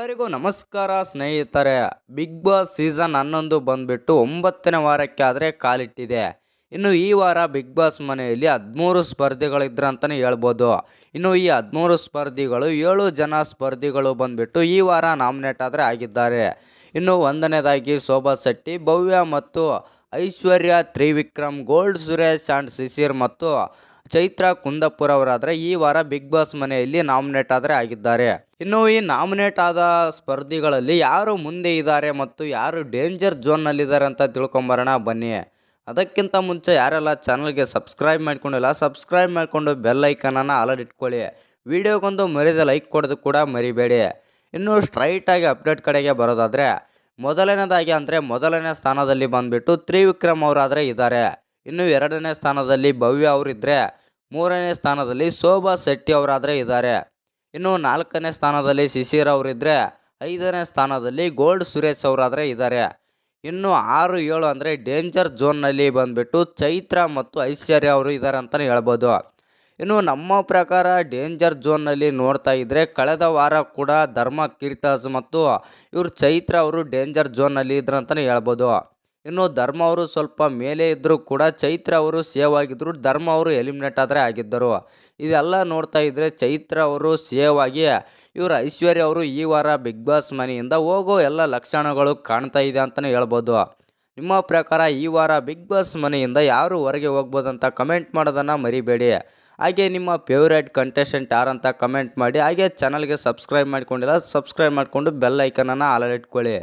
ಎಲ್ಲರಿಗೂ ನಮಸ್ಕಾರ ಸ್ನೇಹಿತರೆ. ಬಿಗ್ ಬಾಸ್ ಸೀಸನ್ ಹನ್ನೊಂದು ಬಂದ್ಬಿಟ್ಟು ಒಂಬತ್ತನೇ ವಾರಕ್ಕೆ ಆದರೆ ಕಾಲಿಟ್ಟಿದೆ. ಇನ್ನು ಈ ವಾರ ಬಿಗ್ ಬಾಸ್ ಮನೆಯಲ್ಲಿ ಹದಿಮೂರು ಸ್ಪರ್ಧಿಗಳಿದ್ರೆ ಅಂತಲೇ ಹೇಳ್ಬೋದು. ಇನ್ನು ಈ ಹದಿಮೂರು ಸ್ಪರ್ಧಿಗಳು ಏಳು ಜನ ಸ್ಪರ್ಧಿಗಳು ಬಂದ್ಬಿಟ್ಟು ಈ ವಾರ ನಾಮಿನೇಟ್ ಆದರೆ ಆಗಿದ್ದಾರೆ. ಇನ್ನು ಒಂದನೇದಾಗಿ ಶೋಭಾ ಶೆಟ್ಟಿ, ಭವ್ಯ ಮತ್ತು ಐಶ್ವರ್ಯ ತ್ರಿವಿಕ್ರಮ್, ಗೋಲ್ಡ್ ಸುರೇಶ್ ಆ್ಯಂಡ್ ಶಿಶಿರ್ ಮತ್ತು ಚೈತ್ರ ಕುಂದಪುರ ಅವರಾದರೆ ಈ ವಾರ ಬಿಗ್ ಬಾಸ್ ಮನೆಯಲ್ಲಿ ನಾಮಿನೇಟ್ ಆದರೆ ಆಗಿದ್ದಾರೆ. ಇನ್ನು ಈ ನಾಮಿನೇಟ್ ಆದ ಸ್ಪರ್ಧಿಗಳಲ್ಲಿ ಯಾರು ಮುಂದೆ ಇದ್ದಾರೆ ಮತ್ತು ಯಾರು ಡೇಂಜರ್ ಝೋನ್ನಲ್ಲಿದ್ದಾರೆ ಅಂತ ತಿಳ್ಕೊಂಬರೋಣ ಬನ್ನಿ. ಅದಕ್ಕಿಂತ ಮುಂಚೆ ಯಾರೆಲ್ಲ ಚಾನಲ್ಗೆ ಸಬ್ಸ್ಕ್ರೈಬ್ ಮಾಡ್ಕೊಂಡಿಲ್ಲ, ಸಬ್ಸ್ಕ್ರೈಬ್ ಮಾಡಿಕೊಂಡು ಬೆಲ್ ಐಕನನ್ನು ಆಲರ್ಟ್ ಇಟ್ಕೊಳ್ಳಿ. ವಿಡಿಯೋಗೊಂದು ಮರಿದ ಲೈಕ್ ಕೊಡೋದು ಕೂಡ ಮರಿಬೇಡಿ. ಇನ್ನು ಸ್ಟ್ರೈಟಾಗಿ ಅಪ್ಡೇಟ್ ಕಡೆಗೆ ಬರೋದಾದರೆ, ಮೊದಲನೇದಾಗಿ ಅಂದರೆ ಮೊದಲನೇ ಸ್ಥಾನದಲ್ಲಿ ಬಂದುಬಿಟ್ಟು ತ್ರಿವಿಕ್ರಮ್ ಅವರಾದರೆ ಇದ್ದಾರೆ. ಇನ್ನು ಎರಡನೇ ಸ್ಥಾನದಲ್ಲಿ ಭವ್ಯ ಅವರಿದ್ದರೆ ಮೂರನೇ ಸ್ಥಾನದಲ್ಲಿ ಶೋಭಾ ಶೆಟ್ಟಿ ಅವರಾದರೆ ಇದ್ದಾರೆ. ಇನ್ನು ನಾಲ್ಕನೇ ಸ್ಥಾನದಲ್ಲಿ ಶಿಶಿರ್ ಅವರಿದ್ದರೆ ಐದನೇ ಸ್ಥಾನದಲ್ಲಿ ಗೋಲ್ಡ್ ಸುರೇಶ್ ಅವರಾದರೆ ಇದ್ದಾರೆ. ಇನ್ನು ಆರು ಏಳು ಅಂದರೆ ಡೇಂಜರ್ ಝೋನ್ನಲ್ಲಿ ಬಂದುಬಿಟ್ಟು ಚೈತ್ರ ಮತ್ತು ಐಶ್ವರ್ಯ ಅವರು ಇದ್ದಾರೆ ಅಂತಲೇ ಹೇಳ್ಬೋದು. ಇನ್ನು ನಮ್ಮ ಪ್ರಕಾರ ಡೇಂಜರ್ ಝೋನ್ನಲ್ಲಿ ನೋಡ್ತಾ ಇದ್ದರೆ ಕಳೆದ ವಾರ ಕೂಡ ಧರ್ಮ ಕೀರ್ತಾಸ್ ಮತ್ತು ಇವರು ಚೈತ್ರ ಅವರು ಡೇಂಜರ್ ಝೋನ್ನಲ್ಲಿ ಇದ್ರು ಅಂತಲೇ ಹೇಳ್ಬೋದು. ಇನ್ನು ಧರ್ಮ ಅವರು ಸ್ವಲ್ಪ ಮೇಲೆ ಇದ್ದರೂ ಕೂಡ ಚೈತ್ರ ಅವರು ಸೇವ್ ಆಗಿದ್ದರು ಧರ್ಮ ಅವರು ಎಲಿಮಿನೇಟ್ ಆದರೆ ಆಗಿದ್ದರು. ಇದೆಲ್ಲ ನೋಡ್ತಾ ಇದ್ದರೆ ಚೈತ್ರ ಅವರು ಸೇವ್ ಆಗಿ ಇವರು ಐಶ್ವರ್ಯ ಅವರು ಈ ವಾರ ಬಿಗ್ ಬಾಸ್ ಮನೆಯಿಂದ ಹೋಗೋ ಎಲ್ಲ ಲಕ್ಷಣಗಳು ಕಾಣ್ತಾ ಇದೆ ಅಂತಲೇ ಹೇಳ್ಬೋದು. ನಿಮ್ಮ ಪ್ರಕಾರ ಈ ವಾರ ಬಿಗ್ ಬಾಸ್ ಮನೆಯಿಂದ ಯಾರು ಹೊರಗೆ ಹೋಗ್ಬೋದಂತ ಕಮೆಂಟ್ ಮಾಡೋದನ್ನು ಮರಿಬೇಡಿ. ಹಾಗೆ ನಿಮ್ಮ ಫೇವ್ರೇಟ್ ಕಂಟೆಸ್ಟೆಂಟ್ ಯಾರಂತ ಕಮೆಂಟ್ ಮಾಡಿ, ಹಾಗೆ ಚಾನಲ್ಗೆ ಸಬ್ಸ್ಕ್ರೈಬ್ ಮಾಡ್ಕೊಂಡಿಲ್ಲ ಸಬ್ಸ್ಕ್ರೈಬ್ ಮಾಡಿಕೊಂಡು ಬೆಲ್ ಐಕನನ್ನು ಆಲರ್ಟ್ ಇಟ್ಕೊಳ್ಳಿ